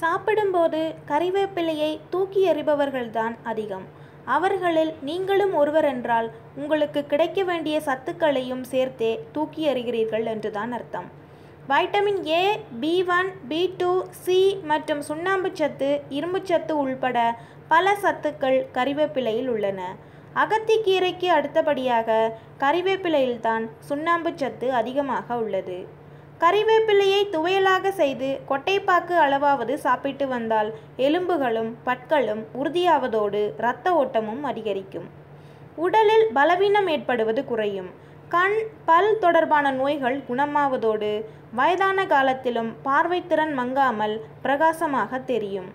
சாப்பிடும்போது கறிவேப்பிலையை தூக்கி எறிபவர்கள்தான் அதிகம். அவர்களில் நீங்களும் ஒருவரென்றால் உங்களுக்கு கிடைக்க வேண்டிய சத்துக்களையும் சேர்த்தே தூக்கி எறிகிறீர்கள் என்றுதான் அர்த்தம். Vitamin A B one B two C மற்றும் சுண்ணாம்புச்சத்து இரும்புச்சத்து உள்பட பல சத்துக்கள் கறிவேப்பிலையில் உள்ளன. அகத்திக்கீரைக்கு அடுத்தபடியாக கறிவேப்பிலையில்தான் சுண்ணாம்புச்சத்து அதிகமாக உள்ளது. கறிவேப்பிலையை துவையலாக செய்து கொட்டைப்பாக்கு அளவாவது சாப்பிட்டு வந்தால் எலும்புகளும் பற்களும் உறுதியாவதோடு இரத்த ஓட்டமும் அதிகரிக்கும். உடலில் பலவீனம் ஏற்படுவது குறையும். கண் பல் தொடர்பான நோய்கள் குணமாவதோடு வயதான காலத்திலும் பார்வைத்திறன் மங்காமல் பிரகாசமாக தெரியும்.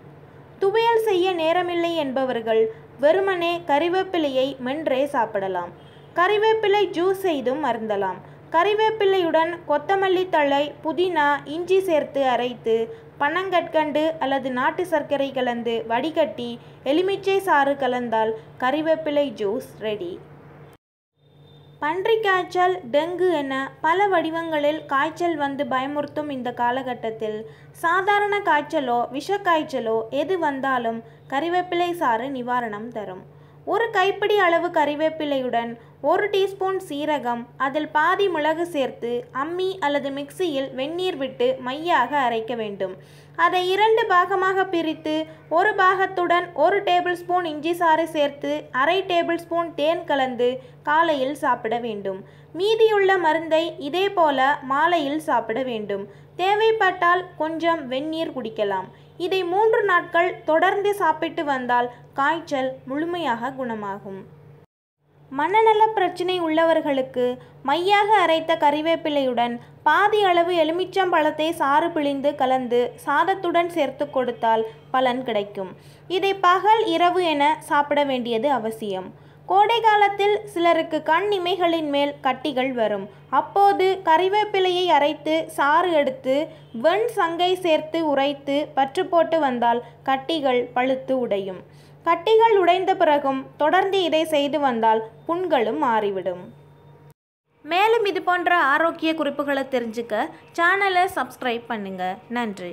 துவையல் செய்ய நேரமில்லை என்பவர்கள் வெறுமனே கறிவேப்பிலையை மென்றே சாப்பிடலாம். கறிவேப்பிலை ஜூஸ் செய்தும் அருந்தலாம். கறிவேப்பிலையுடன் கொத்தமல்லி தழை புதினா இஞ்சி சேர்த்து அரைத்து பனங்கற்கண்டு அல்லது நாட்டு சர்க்கரை கலந்து வடிகட்டி எலுமிச்சை சாறு கலந்தால் கறிவேப்பிலை ஜூஸ் ரெடி. பன்றிக் காய்ச்சல் டெங்கு என பல வடிவங்களில் காய்ச்சல் வந்து பயமுறுத்தும் இந்த காலகட்டத்தில் சாதாரண காய்ச்சலோ விஷக்காய்ச்சலோ எது வந்தாலும் கறிவேப்பிலை சாறு நிவாரணம் தரும். ஒரு கைப்பிடி அளவு கறிவேப்பிலையுடன் ஒரு டீஸ்பூன் சீரகம் அதில் பாதி மிளகு சேர்த்து அம்மி அல்லது மிக்சியில் வெந்நீர் விட்டு மையாக அரைக்க வேண்டும். அதை இரண்டு பாகமாக பிரித்து ஒரு பாகத்துடன் ஒரு டேபிள் ஸ்பூன் இஞ்சி சாறு சேர்த்து அரை டேபிள் ஸ்பூன் தேன் கலந்து காலையில் சாப்பிட வேண்டும். மீதியுள்ள மருந்தை இதே போல மாலையில் சாப்பிட வேண்டும். தேவைப்பட்டால் கொஞ்சம் வெந்நீர் குடிக்கலாம். இதை மூன்று நாட்கள் தொடர்ந்து சாப்பிட்டு வந்தால் காய்ச்சல் முழுமையாக குணமாகும். மனநல பிரச்சனை உள்ளவர்களுக்கு மையாக அரைத்த கறிவேப்பிலையுடன் பாதி அளவு எலுமிச்சம்பழத்தை சாறு பிழிந்து கலந்து சாதத்துடன் சேர்த்து கொடுத்தால் பலன் கிடைக்கும். இதை பகல் இரவு என சாப்பிட வேண்டியது அவசியம். கோடை காலத்தில் சிலருக்கு கண் இமைகளின் மேல் கட்டிகள் வரும். அப்போது கறிவேப்பிலையை அரைத்து சாறு எடுத்து வெண் சங்கை சேர்த்து உரைத்து பற்று போட்டு வந்தால் கட்டிகள் பழுத்து உடையும். கட்டிகள் உடைந்த பிறகும் தொடர்ந்து இதை செய்து வந்தால் புண்களும் மாறிவிடும். மேலும் இது போன்ற ஆரோக்கிய குறிப்புகளை தெரிஞ்சுக்க சேனலை சப்ஸ்கிரைப் பண்ணுங்கள் நன்றி.